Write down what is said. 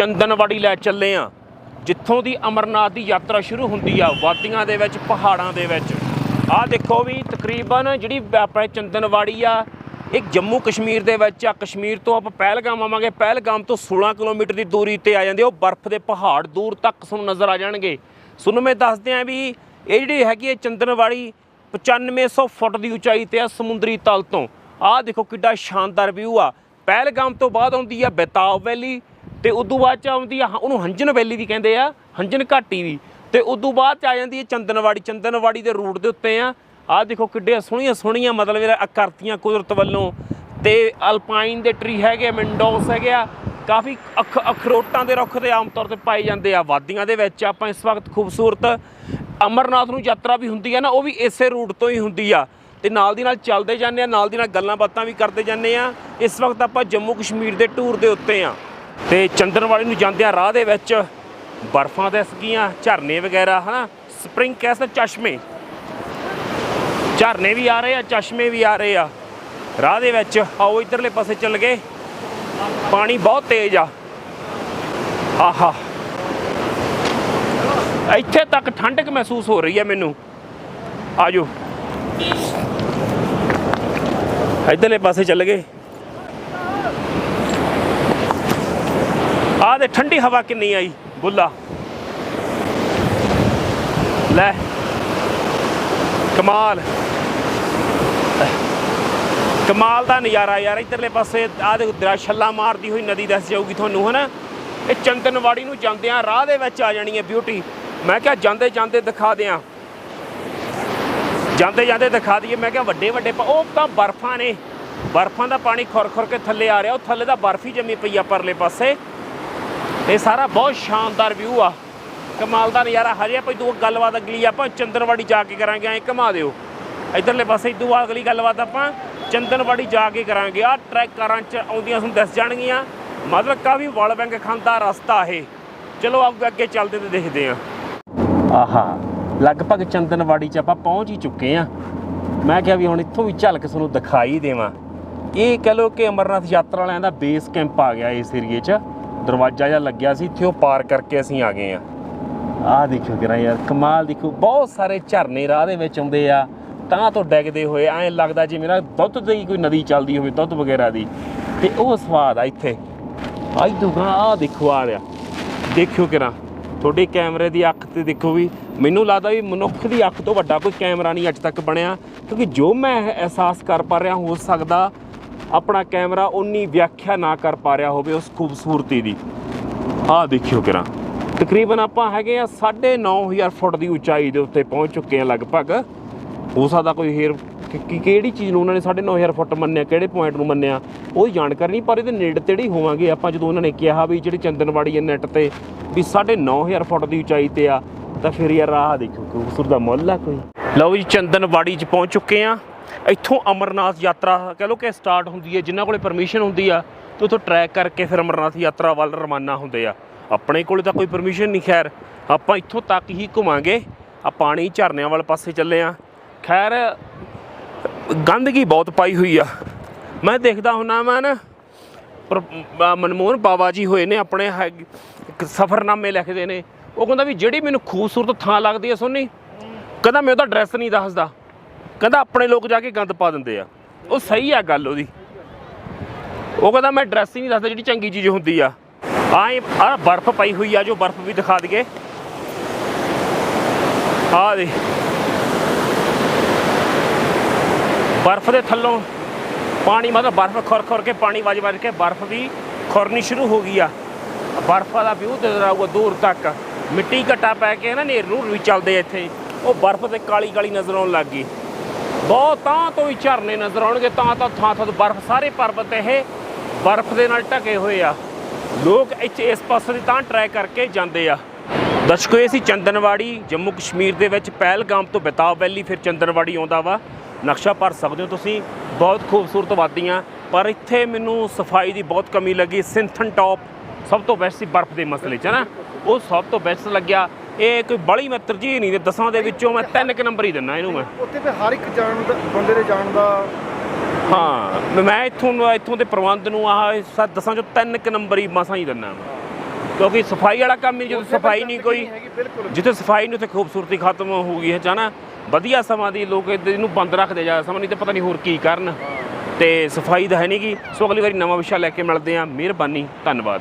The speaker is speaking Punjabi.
ਚੰਦਨਵਾੜੀ ਲੈ ਚੱਲੇ ਆ। ਜਿੱਥੋਂ ਦੀ ਅਮਰਨਾਥ ਦੀ ਯਾਤਰਾ ਸ਼ੁਰੂ ਹੁੰਦੀ ਆ, ਵਾਦੀਆਂ ਦੇ ਵਿੱਚ, ਪਹਾੜਾਂ ਦੇ ਵਿੱਚ। ਆਹ ਦੇਖੋ ਵੀ ਤਕਰੀਬਨ ਜਿਹੜੀ ਆਪਣੇ ਚੰਦਨਵਾੜੀ ਆ, ਇਹ ਜੰਮੂ ਕਸ਼ਮੀਰ ਦੇ ਵਿੱਚ ਆ। ਕਸ਼ਮੀਰ ਤੋਂ ਆਪਾਂ ਪਹਿਲਗਾਮ ਆਵਾਂਗੇ। ਪਹਿਲਗਾਮ ਤੋਂ 16 ਕਿਲੋਮੀਟਰ ਦੀ ਦੂਰੀ ਤੇ ਆ ਜਾਂਦੇ ਉਹ ਬਰਫ਼ ਦੇ ਪਹਾੜ ਦੂਰ ਤੱਕ ਤੁਹਾਨੂੰ ਨਜ਼ਰ ਆ ਜਾਣਗੇ। ਤੁਹਾਨੂੰ ਮੈਂ ਦੱਸਦੇ ਆ ਵੀ ਇਹ ਜਿਹੜੀ ਹੈਗੀ ਹੈ ਚੰਦਨਵਾੜੀ 9500 ਫੁੱਟ ਦੀ ਉਚਾਈ ਤੇ ਆ ਸਮੁੰਦਰੀ ਤਲ ਤੋਂ। ਆਹ ਦੇਖੋ ਕਿੱਡਾ ਸ਼ਾਨਦਾਰ ਵਿਊ ਆ। ਪਹਿਲਗਾਮ ਤੋਂ ਬਾਅਦ ਆਉਂਦੀ ਆ ਬੇਤਾਬ ਵੈਲੀ ਤੇ ਉਦੋਂ ਬਾਅਦ ਚ ਆਉਂਦੀ ਆ, ਉਹਨੂੰ ਹੰਜਨ ਵੈਲੀ ਵੀ ਕਹਿੰਦੇ ਆ ਹੰਜਨ ਘਾਟੀ ਵੀ ਤੇ ਉਦੋਂ ਬਾਅਦ ਚ ਆ ਜਾਂਦੀ ਹੈ ਚੰਦਨਵਾੜੀ। ਚੰਦਨਵਾੜੀ ਦੇ ਰੂਟ ਦੇ ਉੱਤੇ ਆ। ਆਹ ਦੇਖੋ ਕਿੱਡੇ ਸੋਹਣੀਆਂ ਸੋਹਣੀਆਂ ਮਤਲਬ ਇਹ ਆਕਰਤੀਆਂ ਕੁਦਰਤ ਵੱਲੋਂ। ਤੇ ਅਲਪਾਈਨ ਦੇ ਟਰੀ ਹੈਗੇ ਮਿੰਡੋਸ ਹੈਗੇ ਆ। ਕਾਫੀ ਅਖ, ਅਖਰੋਟਾਂ ਦੇ ਰੁੱਖ ਤੇ ਆਮ ਤੌਰ ਤੇ ਪਾਏ ਜਾਂਦੇ ਆ। ਵਾਦੀਆਂ ਦੇ ਵਿੱਚ ਆਪਾਂ ਇਸ ਵਕਤ ਖੂਬਸੂਰਤ ਅਮਰਨਾਥ ਨੂੰ ਯਾਤਰਾ ਵੀ ਹੁੰਦੀ ਆ ਨਾ, ਉਹ ਵੀ ਇਸੇ ਰੂਟ ਤੋਂ ਹੀ ਹੁੰਦੀ ਆ। ਤੇ ਨਾਲ ਦੀ ਨਾਲ ਚੱਲਦੇ ਜਾਂਦੇ ਆ, ਨਾਲ ਦੀ ਨਾਲ ਗੱਲਾਂ ਬਾਤਾਂ ਵੀ ਕਰਦੇ ਜਾਂਦੇ ਆ। ਇਸ ਵਕਤ ਆਪਾਂ ਜੰਮੂ ਕਸ਼ਮੀਰ ਦੇ ਟੂਰ ਦੇ ਉੱਤੇ ਆ। ਤੇ ਚੰਦਨਵਾੜੀ ਨੂੰ ਜਾਂਦਿਆਂ ਰਾਹ ਦੇ ਵਿੱਚ ਬਰਫਾਂ ਦੇ ਸਕੀਆਂ ਝਰਨੇ ਵਗੈਰਾ, ਹਨਾ? ਸਪ੍ਰਿੰਗ ਕੈਸਲ ਚਸ਼ਮੇ। ਝਰਨੇ ਵੀ ਆ ਰਹੇ ਆ, ਚਸ਼ਮੇ ਵੀ ਆ ਰਹੇ ਆ। ਰਾਹ ਦੇ ਵਿੱਚ ਆਓ, ਇਧਰਲੇ ਪਾਸੇ ਚੱਲ ਗਏ। ਪਾਣੀ ਬਹੁਤ ਤੇਜ਼ ਆ। ਆਹਾ। ਇੱਥੇ ਤੱਕ ਠੰਡਕ ਮਹਿਸੂਸ ਹੋ ਰਹੀ ਹੈ ਮੈਨੂੰ। ਆਜੋ। ਇਧਰਲੇ ਪਾਸੇ ਚੱਲ ਗਏ। ਆਹ ਦੇ ਠੰਡੀ ਹਵਾ ਕਿੰਨੀ ਆਈ? ਬੁੱਲਾ। ਲੈ। ਕਮਾਲ। ਕਮਾਲ ਦਾ ਨਜ਼ਾਰਾ ਯਾਰ, ਇਧਰਲੇ ਪਾਸੇ ਆਹ ਦੇ ਦਰਿਆ ਮਾਰਦੀ ਹੋਈ ਨਦੀ ਦੱਸ ਜਾਊਗੀ ਤੁਹਾਨੂੰ, ਹਨਾ? ਇਹ ਚੰਦਨਵਾੜੀ ਨੂੰ ਜਾਂਦਿਆਂ ਰਾਹ ਦੇ ਵਿੱਚ ਆ ਜਾਣੀ ਹੈ ਬਿਊਟੀ ਮੈਂ ਕਿਹਾ ਜਾਂਦੇ ਜਾਂਦੇ ਦਿਖਾ ਦਿਆਂ। ਜਾਂਦੇ ਜਾਂਦੇ ਦਿਖਾ ਦਈਏ, ਮੈਂ ਕਿਹਾ ਵੱਡੇ ਵੱਡੇ ਉਹ ਤਾਂ ਬਰਫਾਂ ਨੇ। ਬਰਫਾਂ ਦਾ ਪਾਣੀ ਖੁਰ ਖੁਰ ਕੇ ਥੱਲੇ ਆ ਰਿਹਾ, ਉਹ ਥੱਲੇ ਦਾ ਬਰਫ ਹੀ ਜੰਮੀ ਪਈ ਆ ਪਰਲੇ ਪਾਸੇ। ਇਹ ਸਾਰਾ ਬਹੁਤ ਸ਼ਾਨਦਾਰ ਵਿਊ ਆ। ਕਮਾਲ ਦਾ ਨਜ਼ਾਰਾ। ਹਜੇ ਆਪਾਂ ਦੋ ਗੱਲਬਾਤ ਅਗਲੀ ਆਪਾਂ ਚੰਦਨਵਾੜੀ ਜਾ ਕੇ ਕਰਾਂਗੇ, ਐਂ ਘੁਮਾ ਦਿਓ। ਇਧਰਲੇ ਪਾਸੇ ਇਦੋਂ ਅਗਲੀ ਗੱਲਬਾਤ ਆਪਾਂ, ਚੰਦਨਵਾੜੀ ਜਾ ਕੇ ਕਰਾਂਗੇ। ਆ ਟਰੈਕ ਕਾਰਾਂ ਚ ਆਉਂਦੀਆਂ ਤੁਹਾਨੂੰ ਦੱਸ ਜਾਣਗੀਆਂ। ਮਤਲਬ ਕਾਫੀ ਵਲ ਬੈਂਕ ਖਾਂਦਾ ਰਸਤਾ ਇਹ। ਚਲੋ ਅੱਗੇ ਅੱਗੇ ਚੱਲਦੇ ਤੇ ਦੇਖਦੇ ਆਂ ਆਹਾ, ਲਗਭਗ ਚੰਦਨਵਾੜੀ ਚ ਆਪਾਂ ਪਹੁੰਚ ਹੀ ਚੁੱਕੇ ਆ ਮੈਂ ਕਿਹਾ ਵੀ ਹੁਣ ਇੱਥੋਂ ਵੀ ਝਲਕ ਤੁਹਾਨੂੰ ਦਿਖਾਈ ਦੇਵਾਂ। ਇਹ ਕਹ ਲੋ ਕਿ ਅਮਰਨਾਥ ਯਾਤਰਾ ਵਾਲਿਆਂ ਦਾ ਬੇਸ ਕੈਂਪ ਆ ਗਿਆ ਇਸ ਏਰੀਏ 'ਚ। ਦਰਵਾਜ਼ਾ ਜਿਹਾ ਲੱਗਿਆ ਸੀ, ਇੱਥੇ ਉਹ ਪਾਰ ਕਰਕੇ ਅਸੀਂ ਆ ਗਏ ਆ ਆਹ ਦੇਖੋ ਕਿਰਾ ਯਾਰ, ਕਮਾਲ ਦੇਖੋ ਬਹੁਤ ਸਾਰੇ ਝਰਨੇ ਰਾਹ ਦੇ ਵਿੱਚ ਆਉਂਦੇ ਆ, ਤਾਂ ਤੋਂ ਡੈਗਦੇ ਹੋਏ, ਐਂ ਲੱਗਦਾ ਜਿਵੇਂ ਨਾ ਦੁੱਧ ਦੀ ਕੋਈ ਨਦੀ ਚੱਲਦੀ ਹੋਵੇ, ਦੁੱਧ ਵਗੈਰਾ ਦੀ। ਤੇ ਉਹ ਸਵਾਦ ਆ ਇੱਥੇ। ਆਈ ਦੁਗਾ ਆਹ ਦੇਖੋ, ਆ ਰਿਹਾ। ਦੇਖਿਓ ਕਿਰਾ ਤੁਹਾਡੇ ਕੈਮਰੇ ਦੀ ਅੱਖ ਤੇ ਦੇਖੋ ਵੀ, ਮੈਨੂੰ ਲੱਗਦਾ ਵੀ ਮਨੁੱਖ ਦੀ ਅੱਖ ਤੋਂ ਵੱਡਾ ਕੋਈ ਕੈਮਰਾ ਨਹੀਂ ਅੱਜ ਤੱਕ ਬਣਿਆ, ਕਿਉਂਕਿ ਜੋ ਮੈਂ ਅਹਿਸਾਸ ਕਰ ਪਾ ਰਿਹਾ, ਹੋ ਸਕਦਾ ਆਪਣਾ ਕੈਮਰਾ ਉਨੀ ਵਿਆਖਿਆ ਨਾ ਕਰ ਪਾ ਰਿਹਾ ਹੋਵੇ ਉਸ ਖੂਬਸੂਰਤੀ ਦੀ। ਆਹ ਦੇਖਿਓ ਕਿਰਾ। ਤਕਰੀਬਨ ਆਪਾਂ ਹੈਗੇ ਆ 9500 ਫੁੱਟ ਦੀ ਉਚਾਈ ਦੇ ਉੱਤੇ ਪਹੁੰਚ ਚੁੱਕੇ ਆ ਲਗਭਗ। ਹੋ ਸਕਦਾ ਕੋਈ ਹੇਰ ਕਿ- ਕਿ- ਕਿਹੜੀ ਚੀਜ਼ ਨੂੰ ਉਹਨਾਂ ਨੇ 9500 ਫੁੱਟ ਮੰਨਿਆ, ਕਿਹੜੇ ਪੁਆਇੰਟ ਨੂੰ ਮੰਨਿਆ, ਉਹ ਜਾਣਕਾਰੀ ਨਹੀਂ, ਪਰ ਇਹਦੇ ਨੇੜੇ ਤੇੜੇ ਹੀ ਹੋਵਾਂਗੇ ਆਪਾਂ ਜਦੋਂ ਉਹਨਾਂ ਨੇ ਕਿਹਾ ਵੀ ਜਿਹੜੀ ਚੰਦਨਵਾੜੀ ਹੈ ਨੈਟ ਤੇ ਵੀ 9500 ਫੁੱਟ ਦੀ ਉਚਾਈ ਤੇ ਆ, ਤਾਂ ਫਿਰ ਯਾਰ ਆਹ ਦੇਖੋ ਖੂਬਸੂਰਤ ਦਾ ਮੁੱਲ ਆ ਕੋਈ। ਲਓ ਜੀ, ਚੰਦਨਵਾੜੀ 'ਚ ਪਹੁੰਚ ਚੁੱਕੇ ਆ। ਇੱਥੋਂ ਅਮਰਨਾਥ ਯਾਤਰਾ ਕਹ ਲਓ ਕਿ ਸਟਾਰਟ ਹੁੰਦੀ ਹੈ, ਜਿਨ੍ਹਾਂ ਕੋਲੇ ਪਰਮਿਸ਼ਨ ਹੁੰਦੀ ਆ, ਤੇ ਉੱਥੋਂ ਟਰੈਕ ਕਰਕੇ ਫਿਰ ਅਮਰਨਾਥ ਯਾਤਰਾ ਵੱਲ ਰਵਾਨਾ ਹੁੰਦੇ ਆ। ਆਪਣੇ ਕੋਲੇ ਤਾਂ ਕੋਈ ਪਰਮਿਸ਼ਨ ਨਹੀਂ, ਖੈਰ। ਆਪਾਂ ਇੱਥੋਂ ਤੱਕ ਹੀ ਘੁਮਾਂਗੇ। ਆ ਪਾਣੀ ਝਰਨਿਆਂ ਵਾਲੇ ਪਾਸੇ ਚੱਲੇ ਆ। ਖੈਰ, ਗੰਦਗੀ ਬਹੁਤ ਪਾਈ ਹੋਈ ਆ। ਮੈਂ ਦੇਖਦਾ ਹੁੰਨਾ ਮੈਂ ਨਾ, ਪਰ ਮਨਮੋਹਨ ਬਾਵਾ ਜੀ ਹੋਏ ਨੇ ਆਪਣੇ ਹੈਗ- ਸਫ਼ਰਨਾਮੇ ਲਿਖਦੇ ਨੇ। ਉਹ ਕਹਿੰਦਾ ਵੀ ਜਿਹੜੀ ਮੈਨੂੰ ਖੂਬਸੂਰਤ ਥਾਂ ਲੱਗਦੀ ਹੈ ਸੋਨੀ, ਕਹਿੰਦਾ ਮੈਂ ਉਹਦਾ ਐਡਰੈਸ ਨਹੀਂ ਦੱਸਦਾ। ਕਹਿੰਦਾ ਆਪਣੇ ਲੋਕ ਜਾ ਕੇ ਗੰਦ ਪਾ ਦਿੰਦੇ ਆ। ਉਹ ਸਹੀ ਆ ਗੱਲ ਉਹਦੀ। ਉਹ ਕਹਿੰਦਾ ਮੈਂ ਐਡਰੈਸ ਹੀ ਨਹੀਂ ਦੱਸਦਾ ਜਿਹੜੀ ਚੰਗੀ ਚੀਜ਼ ਹੁੰਦੀ ਆ। ਆਏ ਆ ਬਰਫ਼ ਪਈ ਹੋਈ ਆ, ਜੋ ਬਰਫ਼ ਵੀ ਦਿਖਾ ਦਈਏ। ਆ ਦੇ ਬਰਫ਼ ਦੇ ਥੱਲੋਂ ਪਾਣੀ, ਮਤਲਬ ਬਰਫ਼ ਖੁਰ ਖੁਰ ਕੇ ਪਾਣੀ ਵੱਜ ਵੱਜ ਕੇ ਬਰਫ਼ ਵੀ ਖੁਰਨੀ ਸ਼ੁਰੂ ਹੋ ਗਈ ਆ। ਬਰਫ਼ ਦਾ ਵਿਊ ਨਜ਼ਰ ਆਊਗਾ ਦੂਰ ਤੱਕ। ਮਿੱਟੀ ਘਟਾ ਪੈ ਕੇ ਨਾ ਨੇਰ ਨੂੰ ਵੀ ਚੱਲਦੇ ਇੱਥੇ। ਉਹ ਬਰਫ਼ ਤੇ ਕਾਲੀ ਕਾਲੀ ਨਜ਼ਰ ਆਉਣ ਲੱਗ ਗਈ। ਬਹੁਤ ਤੋਂ ਹੀ ਝਰਨੇ ਨਜ਼ਰ ਆਉਣਗੇ, ਤਾਂ ਤਾਂ ਥਾਂ ਥਾਂ ਤੋਂ ਬਰਫ਼, ਸਾਰੇ ਪਰਬਤ ਇਹ ਬਰਫ਼ ਦੇ ਨਾਲ ਢਕੇ ਹੋਏ ਆ। ਲੋਕ ਇੱਥੇ ਇਸ ਪਾਸੇ ਦੀ ਤਾਂ ਟਰੈਕ ਕਰਕੇ ਜਾਂਦੇ ਆ। ਦਰਸ਼ਕੋ, ਇਹ ਸੀ ਚੰਦਨਵਾੜੀ, ਜੰਮੂ ਕਸ਼ਮੀਰ ਦੇ ਵਿੱਚ ਪਹਿਲਗਾਮ ਤੋਂ ਬੇਤਾਬ ਵੈਲੀ, ਫਿਰ ਚੰਦਨਵਾੜੀ ਆਉਂਦਾ ਵਾ। ਨਕਸ਼ਾ ਭਰ ਸਕਦੇ ਹੋ ਤੁਸੀਂ, ਬਹੁਤ ਖੂਬਸੂਰਤ ਵਾਦੀਆਂ, ਪਰ ਇੱਥੇ ਮੈਨੂੰ ਸਫ਼ਾਈ ਦੀ ਬਹੁਤ ਕਮੀ ਲੱਗੀ। ਸਿੰਥਨ ਟੌਪ ਸਭ ਤੋਂ ਬੈਸਟ ਸੀ ਬਰਫ਼ ਦੇ ਮਸਲੇ 'ਚ ਨਾ? ਉਹ ਸਭ ਤੋਂ ਬੈਸਟ ਲੱਗਿਆ। ਇਹ ਕੋਈ ਬੜੀ ਮੈਂ ਤਰਜੀਹ ਨਹੀਂ ਦੇ ਦਸਾਂ ਦੇ ਵਿੱਚੋਂ ਮੈਂ ਤਿੰਨ ਕੁ ਨੰਬਰ ਹੀ ਦਿੰਦਾ ਇਹਨੂੰ ਮੈਂ। ਉੱਥੇ ਤੇ ਹਰ ਇੱਕ ਜਾਣ ਦਾ ਬੰਦੇ ਦੇ ਜਾਣ ਦਾ ਹਾਂ ਮੈਂ ਇੱਥੋਂ ਨੂੰ ਇੱਥੋਂ ਦੇ ਪ੍ਰਬੰਧ ਨੂੰ ਆਹ ਦਸਾਂ ਚੋਂ ਤਿੰਨ ਕੁ ਨੰਬਰ ਹੀ ਮਸਾਂ ਹੀ ਦਿੰਦਾ ਕਿਉਂਕਿ ਸਫ਼ਾਈ ਵਾਲਾ ਕੰਮ ਹੀ ਜਦੋਂ ਸਫ਼ਾਈ ਨਹੀਂ ਕੋਈ ਜਿੱਥੇ ਸਫ਼ਾਈ ਨਹੀਂ ਉੱਥੇ ਖੂਬਸੂਰਤੀ ਖਤਮ ਹੋਊਗੀ ਇਹ ਚਾਹਨਾ ਵਧੀਆ ਸਮਾਂ ਦੀ ਲੋਕ ਇਹਨੂੰ ਬੰਦ ਰੱਖਦੇ ਜਾ ਸਮਾਂ ਨਹੀਂ ਤੇ ਪਤਾ ਨਹੀਂ ਹੋਰ ਕੀ ਕਰਨ। ਤੇ ਸਫ਼ਾਈ ਦਾ ਹੈ ਨਹੀਂ ਗੀ। ਸੋ ਅਗਲੀ ਵਾਰੀ ਨਵਾਂ ਵਿਸ਼ਾ ਲੈ ਕੇ ਮਿਲਦੇ ਆ ਮਿਹਰਬਾਨੀ ਧੰਨਵਾਦ।